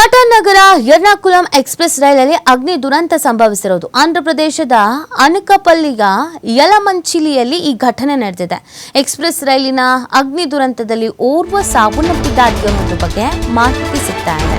ಟಾಟಾ ನಗರ Ernakulam express ರೈಲಲ್ಲಿ ಅಗ್ನಿ ದುರಂತ ಸಂಭವಿಸಿರೋದು. ಆಂಧ್ರ ಪ್ರದೇಶದ ಅನಕಪಲ್ಲಿಗ ಯಲಮಂಚಿಲಿಯಲ್ಲಿ ಈ ಘಟನೆ ನಡೆದಿದೆ. ಎಕ್ಸ್ಪ್ರೆಸ್ ರೈಲಿನ ಅಗ್ನಿ ದುರಂತದಲ್ಲಿ ಓರ್ವ ಸಾವನ್ನಪ್ಪಿದ್ದಾರೆ ಅನ್ನೋದ್ರ ಬಗ್ಗೆ ಮಾಹಿತಿ ಸಿಗ್ತಾ ಇದೆ.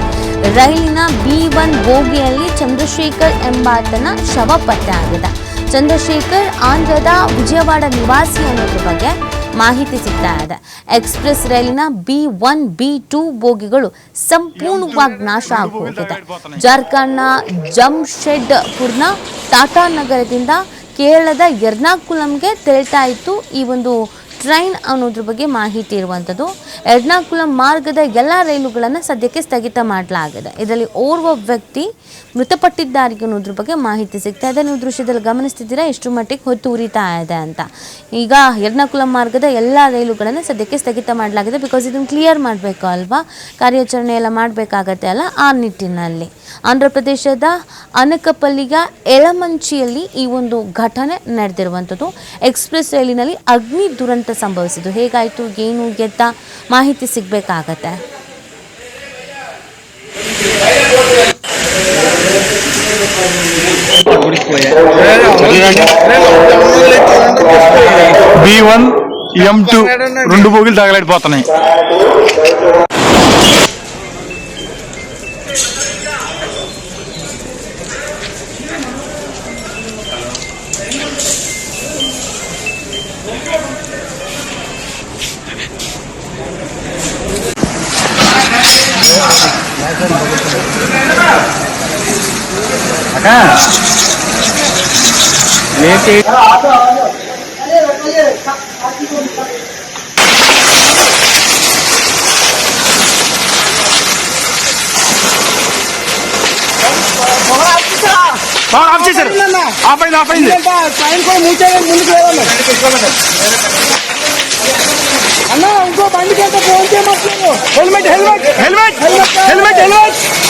ರೈಲಿನ ಬಿ ಒನ್ ಬೋಗಿಯಲ್ಲಿ ಚಂದ್ರಶೇಖರ್ ಎಂಬಾತನ ಶವ ಪತ್ತೆ ಆಗಿದೆ. ಚಂದ್ರಶೇಖರ್ ಆಂಧ್ರದ ವಿಜಯವಾಡ ನಿವಾಸಿ ಅನ್ನೋದ್ರ ಬಗ್ಗೆ ಮಾಹಿತಿ ಸಿಗ್ತಾ ಇದೆ. ಎಕ್ಸ್ಪ್ರೆಸ್ ರೈಲಿನ ಬಿ ಒನ್, ಬಿ ಟೂ ಬೋಗಿಗಳು ಸಂಪೂರ್ಣವಾಗಿ ನಾಶ ಆಗೋಗಿದೆ. ಜಾರ್ಖಂಡ್ನ ಜಮ್ಶೆಡ್ಪುರ್ನ ಟಾಟಾ ನಗರದಿಂದ ಕೇರಳದ ಎರ್ನಾಕುಲಂಗೆ ತೆರಳ್ತಾ ಇತ್ತು ಈ ಒಂದು ಟ್ರೈನ್ ಅನ್ನೋದ್ರ ಬಗ್ಗೆ ಮಾಹಿತಿ ಇರುವಂಥದ್ದು ಎರ್ನಾಕುಲಂ ಮಾರ್ಗದ ಎಲ್ಲ ರೈಲುಗಳನ್ನು ಸದ್ಯಕ್ಕೆ ಸ್ಥಗಿತ ಮಾಡಲಾಗಿದೆ. ಇದರಲ್ಲಿ ಓರ್ವ ವ್ಯಕ್ತಿ ಮೃತಪಟ್ಟಿದ್ದಾರೆ ಅನ್ನೋದ್ರ ಬಗ್ಗೆ ಮಾಹಿತಿ ಸಿಗ್ತಾ ಇದೆ. ನೀವು ದೃಶ್ಯದಲ್ಲಿ ಗಮನಿಸ್ತಿದ್ದೀರಾ? ಎಷ್ಟು ಮಟ್ಟಿಗೆ ಹೊತ್ತು ಉರಿತಾ ಇದೆ ಅಂತ. ಈಗ ಎರ್ನಾಕುಲಂ ಮಾರ್ಗದ ಎಲ್ಲ ರೈಲುಗಳನ್ನು ಸದ್ಯಕ್ಕೆ ಸ್ಥಗಿತ ಮಾಡಲಾಗಿದೆ. ಬಿಕಾಸ್ ಇದನ್ನು ಕ್ಲಿಯರ್ ಮಾಡಬೇಕು ಅಲ್ವಾ? ಕಾರ್ಯಾಚರಣೆ ಎಲ್ಲ ಮಾಡಬೇಕಾಗತ್ತೆ ಅಲ್ಲ? ಆ ನಿಟ್ಟಿನಲ್ಲಿ. ಆಂಧ್ರ ಪ್ರದೇಶದ ಅನಕಪಲ್ಲಿಗ ಎಳಮಂಚಿಯಲ್ಲಿ ಈ ಒಂದು ಘಟನೆ ನಡೆದಿರುವಂಥದ್ದು ಎಕ್ಸ್ಪ್ರೆಸ್ ರೈಲಿನಲ್ಲಿ ಅಗ್ನಿ ದುರಂತ ಸಂಭವಿಸಿದ್ದು ಹೇಗಾಯಿತು ಏನು ಎತ್ತ ಮಾಹಿತಿ ಸಿಗಬೇಕಾಗತ್ತೆ బి వన్ ఎం టూ రెండు బోగిలు తగలడిపోతున్నాయి ఏంటి ఆఫ్ చేశారు ఆఫ్ అయింది ఆఫ్ అయింది ట్రైన్ కూడా మూసేయండి ముందుకు వెళ్ళాలి అన్న ఇంకో బండికి ఎంత helmet, helmet, helmet, helmet, helmet. helmet.